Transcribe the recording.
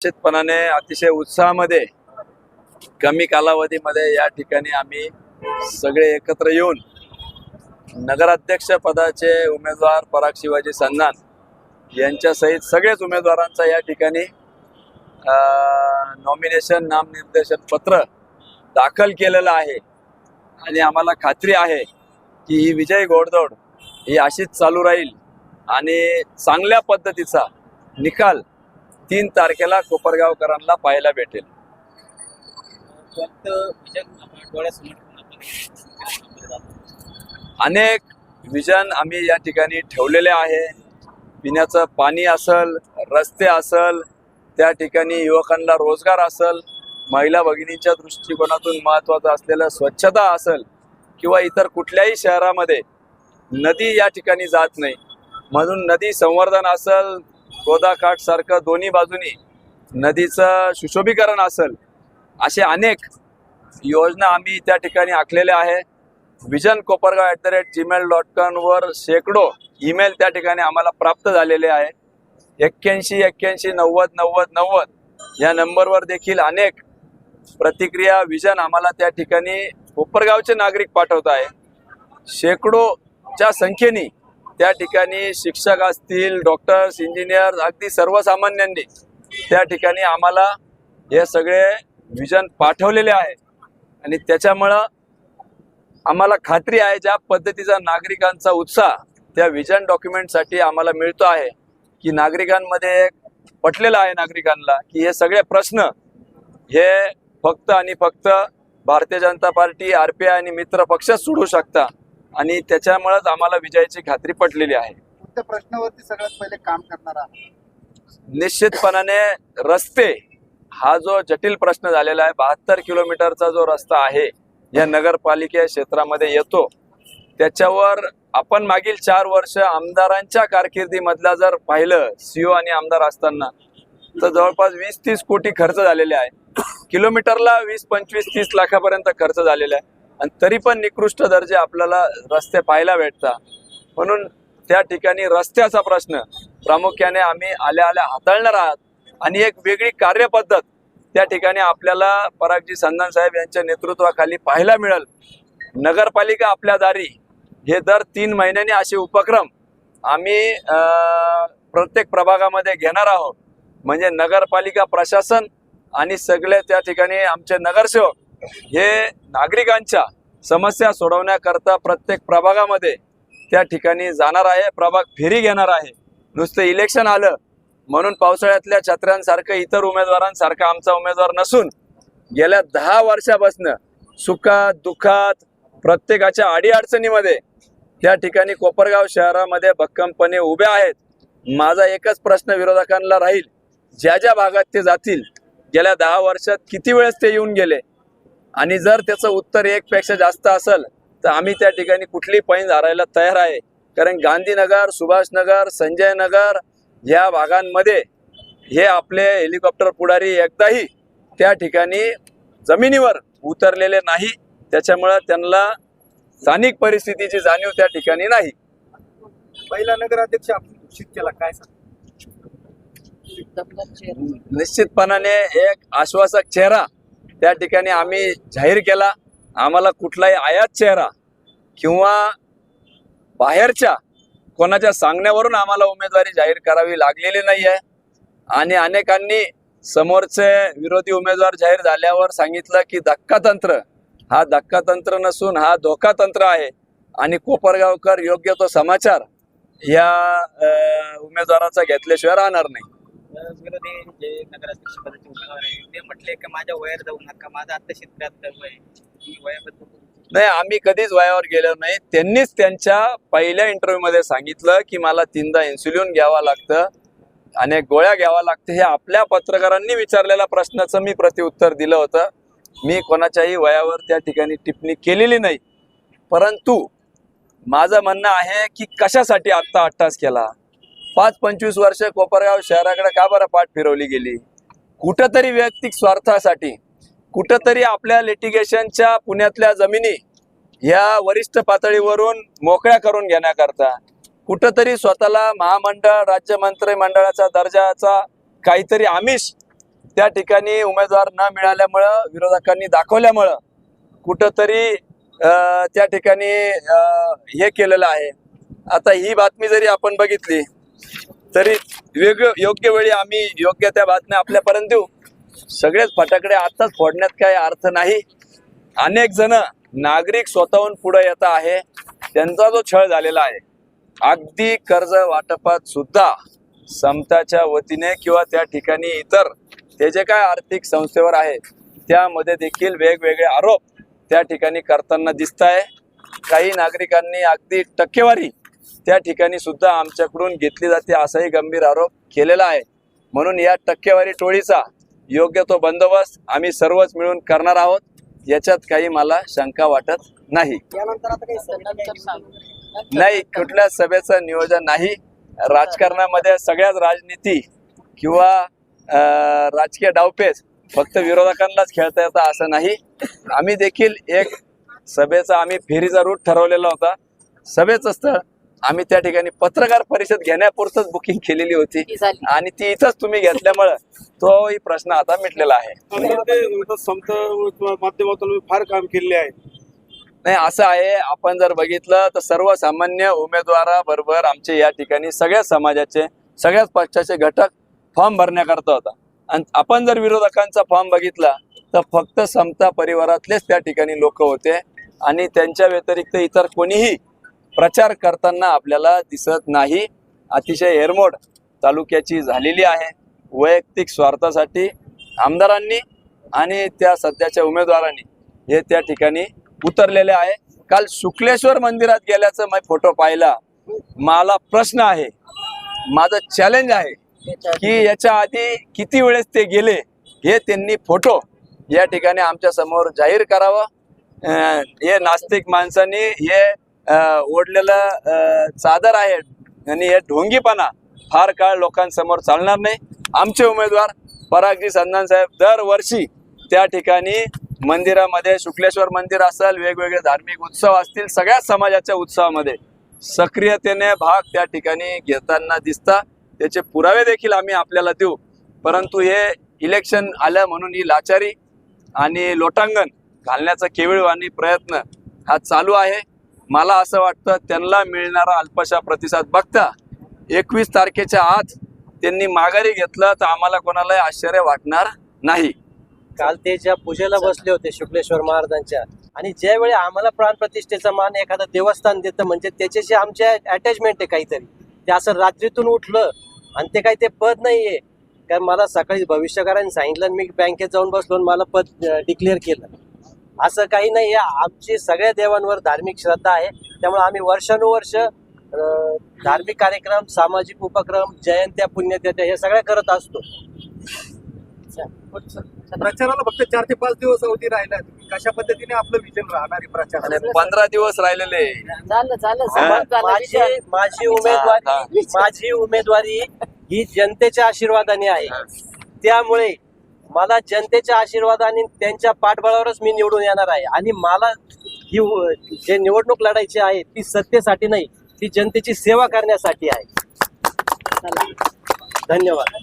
निश्चितपणाने अतिशय उत्साहामध्ये कमी कालावधीमध्ये या ठिकाणी आम्ही सगळे एकत्र येऊन नगराध्यक्ष पदाचे उमेदवार पराग शिवाजी सन्नान यांच्यासहित सगळेच उमेदवारांचा या ठिकाणी नॉमिनेशन नामनिर्देशन पत्र दाखल केलेलं आहे. आणि आम्हाला खात्री आहे की ही विजय घोडदौड ही अशीच चालू राहील आणि चांगल्या पद्धतीचा निकाल तीन तारखेला कोपरगावकरांना पाहायला भेटेल. अनेक विजन आम्ही या ठिकाणी ठेवलेले आहे. पिण्याचं पाणी असल रस्ते असल त्या ठिकाणी युवकांना रोजगार असल महिला भगिनींच्या दृष्टिकोनातून महत्त्वाचं असलेलं स्वच्छता असल किंवा इतर कुठल्याही शहरामध्ये नदी या ठिकाणी जात नाही. म्हणून नदी संवर्धन असल गोदाकाठ सारखं दोन्ही बाजूनी नदीचं सुशोभीकरण असेल असे अनेक योजना आम्ही त्या ठिकाणी आखलेल्या आहे. Vision Kopargaon at the rate Gmail dot कॉमवर शेकडो ईमेल त्या ठिकाणी आम्हाला प्राप्त झालेले आहे. एक्क्याऐंशी एक्क्याऐंशी नव्वद नव्वद नव्वद या नंबरवर देखील अनेक प्रतिक्रिया विजन आम्हाला त्या ठिकाणी कोपरगावचे नागरिक पाठवत आहे. शेकडोच्या संख्येने त्या ठिकाणी शिक्षक असतील डॉक्टर्स इंजिनियर्स अगदी सर्वसामान्यांनी त्या ठिकाणी आम्हाला हे सगळे विजन पाठवलेले आहे. आणि त्याच्यामुळं आम्हाला खात्री आहे ज्या पद्धतीचा नागरिकांचा उत्साह त्या विजन डॉक्युमेंटसाठी आम्हाला मिळतो आहे की नागरिकांमध्ये एक पटलेलं आहे नागरिकांना की हे सगळे प्रश्न हे फक्त आणि फक्त Bharatiya Janata party R P I आणि मित्र पक्षच सोडू शकता. आणि त्याच्यामुळेच आम्हाला विजयाची खात्री पटलेली आहे. कोणत्या प्रश्नावरती सगळ्यात पहिले काम करणार निश्चितपणाने रस्ते हा जो जटिल प्रश्न झालेला आहे बहात्तर किलोमीटरचा जो रस्ता आहे या नगरपालिके क्षेत्रामध्ये येतो. त्याच्यावर आपण मागील चार वर्ष आमदारांच्या कारकिर्दीमधला जर पाहिलं सीओ आणि आमदार असताना तर जवळपास वीस तीस कोटी खर्च झालेले आहे. किलोमीटरला वीस पंचवीस तीस लाखापर्यंत खर्च झालेला आहे. आणि तरी पण निकृष्ट दर्जे आपल्याला रस्ते पाहायला भेटतात. म्हणून त्या ठिकाणी रस्त्याचा प्रश्न प्रामुख्याने आम्ही आल्या आल्या हाताळणार आहात. आणि एक वेगळी कार्यपद्धत त्या ठिकाणी आपल्याला परागजी संधान साहेब यांच्या नेतृत्वाखाली पाहायला मिळेल. नगरपालिका आपल्या दारी हे दर तीन महिन्यांनी असे उपक्रम आम्ही प्रत्येक प्रभागामध्ये घेणार आहोत. म्हणजे नगरपालिका प्रशासन आणि सगळे त्या ठिकाणी आमचे नगरसेवक हे नागरिकांच्या समस्या सोडवण्याकरता प्रत्येक प्रभागामध्ये त्या ठिकाणी जाणार आहे प्रभाग फेरी घेणार आहे. नुसतं इलेक्शन आलं म्हणून पावसाळ्यातल्या छत्र्यांसारखं इतर उमेदवारांसारखं आमचा उमेदवार नसून गेल्या दहा वर्षापासनं सुखात दुःखात प्रत्येकाच्या अडीअडचणीमध्ये त्या ठिकाणी कोपरगाव शहरामध्ये भक्कमपणे उभे आहेत. माझा एकच प्रश्न विरोधकांना राहील ज्या ज्या भागात ते जातील गेल्या दहा वर्षात किती वेळेस ते येऊन गेले? आणि जर त्याचं उत्तर एक पेक्षा जास्त असेल तर आम्ही त्या ठिकाणी कुठली पैन हारायला तयार आहे? कारण गांधीनगर सुभाषनगर संजय नगर या भागांमध्ये हे आपले हेलिकॉप्टर पुढारी एकदाही त्या ठिकाणी जमिनीवर उतरलेले नाही. त्याच्यामुळं त्यांना स्थानिक परिस्थितीची जाणीव त्या ठिकाणी नाही. पहिला नगराध्यक्ष आपण घोषित केला काय सांग निश्चितपणाने एक आश्वासक चेहरा त्या ठिकाणी आम्ही जाहीर केला आम्हाला कुठलाही आयात चेहरा किंवा बाहेरच्या कोणाच्या सांगण्यावरून आम्हाला उमेदवारी जाहीर करावी लागलेली नाही आहे आणि अनेकांनी समोरचे विरोधी उमेदवार जाहीर झाल्यावर सांगितलं की धक्कातंत्र हा धक्कातंत्र नसून हा धोकातंत्र आहे. आणि कोपरगावकर योग्य तो समाचार या उमेदवाराचा घेतल्याशिवाय राहणार नाही. विरोधी जे नगराध्यक्ष पदाचे उमेदवार आहे. ते म्हटले की माझ्या वयात जाऊ नका माझं आता शेतकऱ्यात वय मी वयाबद्दल नाही आम्ही कधीच वयावर गेलो नाही. त्यांनीच त्यांच्या पहिल्या इंटरव्ह्यू मध्ये सांगितलं की मला तीनदा इन्सुलिन घ्यावा लागतं अनेक गोळ्या घ्यावा लागतं. हे आपल्या पत्रकारांनी विचारलेल्या प्रश्नाचं मी प्रतिउत्तर दिलं होतं. मी कोणाच्याही वयावर त्या ठिकाणी टिप्पणी केलेली नाही. परंतु माझं म्हणणं आहे की कशासाठी आत्ता अट्टास केला? पाच पंचवीस वर्ष कोपरगाव शहराकडे का बरं पाठ फिरवली गेली? कुठंतरी वैयक्तिक स्वार्थासाठी कुठंतरी आपल्या लिटिगेशनच्या पुण्यातल्या जमिनी या वरिष्ठ पातळीवरून मोकळ्या करून घेण्याकरता कुठंतरी स्वतःला महामंडळ राज्य मंत्रिमंडळाचा दर्जाचा काहीतरी आमिष त्या ठिकाणी उमेदवार न मिळाल्यामुळं विरोधकांनी दाखवल्यामुळं कुठंतरी त्या ठिकाणी अं, हे केलेलं आहे. आता ही बातमी जरी आपण बघितली तरी वेग योग्य वेळी आम्ही योग्य त्या बातम्या आपल्यापर्यंत देऊ. सगळेच फटाकडे आताच फोडण्यात काही अर्थ नाही. अनेक जण नागरिक स्वतःहून पुढे येत आहे. त्यांचा जो छळ झालेला आहे. अगदी कर्ज वाटपात सुद्धा समताच्या वतीने किंवा त्या ठिकाणी इतर ते जे काय आर्थिक संस्थेवर आहे त्यामध्ये देखील वेगवेगळे आरोप त्या ठिकाणी करताना दिसत आहे काही नागरिकांनी अगदी टक्केवारी त्या ठिकाणी सुद्धा आमच्याकडून घेतली जाते असाही गंभीर आरोप केलेला आहे. म्हणून या टक्केवारी टोळीचा योग्य तो बंदोबस्त आम्ही सर्वच मिळून करणार आहोत. याच्यात काही मला शंका वाटत नाही. नाही कुठल्या सभेचं नियोजन नाही. राजकारणामध्ये सगळ्याच राजनीती किंवा राजकीय डावपेच फक्त विरोधकांनाच खेळता येतं असं नाही. आम्ही देखील एक सभेचा आम्ही फेरीचा रूट ठरवलेला होता. सभेचं स्थळ आम्ही त्या ठिकाणी पत्रकार परिषद घेण्यापुरतच बुकिंग केलेली होती. आणि ती इथंच तुम्ही घेतल्यामुळं तोही प्रश्न आता मिटलेला आहे. ते माध्यमातून फार काम केलेले आहे. नाही असं आहे आपण जर बघितलं तर सर्वसामान्य उमेदवाराबरोबर आमचे या ठिकाणी सगळ्या समाजाचे सगळ्याच पक्षाचे घटक फॉर्म भरण्याकरता होता. आणि आपण जर विरोधकांचा फॉर्म बघितला तर फक्त समता परिवारातलेच त्या ठिकाणी लोक होते. आणि त्यांच्या व्यतिरिक्त इतर कोणीही प्रचार करताना आपल्याला दिसत नाही. अतिशय हेरमोड तालुक्याची झालेली आहे. वैयक्तिक स्वार्थासाठी आमदारांनी आणि त्या सध्याच्या उमेदवारांनी हे त्या ठिकाणी उतरलेले आहे. काल शुक्लेश्वर मंदिरात गेल्याचं मी फोटो पाहिला. मला प्रश्न आहे. माझं चॅलेंज आहे की याच्या आधी किती वेळेस ते गेले हे त्यांनी फोटो या ठिकाणी आमच्यासमोर जाहीर करावं. हे नास्तिक माणसांनी हे ओढलेलं चादर आहे आणि हे ढोंगीपणा फार काळ लोकांसमोर चालणार नाही. आमचे उमेदवार परागजी संधान साहेब दरवर्षी त्या ठिकाणी मंदिरामध्ये शुक्लेश्वर मंदिर असेल वेगवेगळे धार्मिक उत्सव असतील सगळ्या समाजाच्या उत्सवामध्ये सक्रियतेने भाग त्या ठिकाणी घेताना दिसता. त्याचे पुरावे देखील आम्ही आपल्याला देऊ. परंतु हे इलेक्शन आलं म्हणून ही लाचारी आणि लोटांगण घालण्याचा केविळवाणी प्रयत्न हा चालू आहे. मला असं वाटतं त्यांना मिळणारा अल्पशा प्रतिसाद बघता एकवीस तारखेच्या आत त्यांनी माघारी घेतलं तर आम्हाला कोणालाही आश्चर्य वाटणार नाही. काल ते ज्या पूजेला बसले होते शुक्लेश्वर महाराजांच्या आणि ज्यावेळी आम्हाला प्राणप्रतिष्ठेचा मान एखादं देवस्थान देतं म्हणजे त्याच्याशी आमच्या अटॅचमेंट आहे काहीतरी. ते असं रात्रीतून उठलं आणि ते काही ते पद नाहीये. कारण मला सकाळी भविष्यकारांनी सांगितलं आणि मी बँकेत जाऊन बसलो आणि मला पद डिक्लेअर केलं. असं काही नाही आहे. आमची सगळ्या देवांवर धार्मिक श्रद्धा आहे. त्यामुळे आम्ही वर्षानुवर्ष धार्मिक कार्यक्रम सामाजिक उपक्रम जयंत्या पुण्यतिथ्या हे सगळ्या करत असतो. प्रचाराला फक्त चार ते पाच दिवस अवधी राहिला. कशा पद्धतीने आपलं विजन राहणार आहे आणि पंधरा दिवस राहिलेले. हा. माझी. माझी उमेदवारी माझी उमेदवारी ही जनतेच्या आशीर्वादाने आहे. त्यामुळे मला जनतेच्या आशीर्वाद आणि त्यांच्या पाठबळावरच मी निवडून येणार आहे. आणि मला ही जे निवडणूक लढायची आहे ती सत्तेसाठी नाही ती जनतेची सेवा करण्यासाठी आहे. धन्यवाद.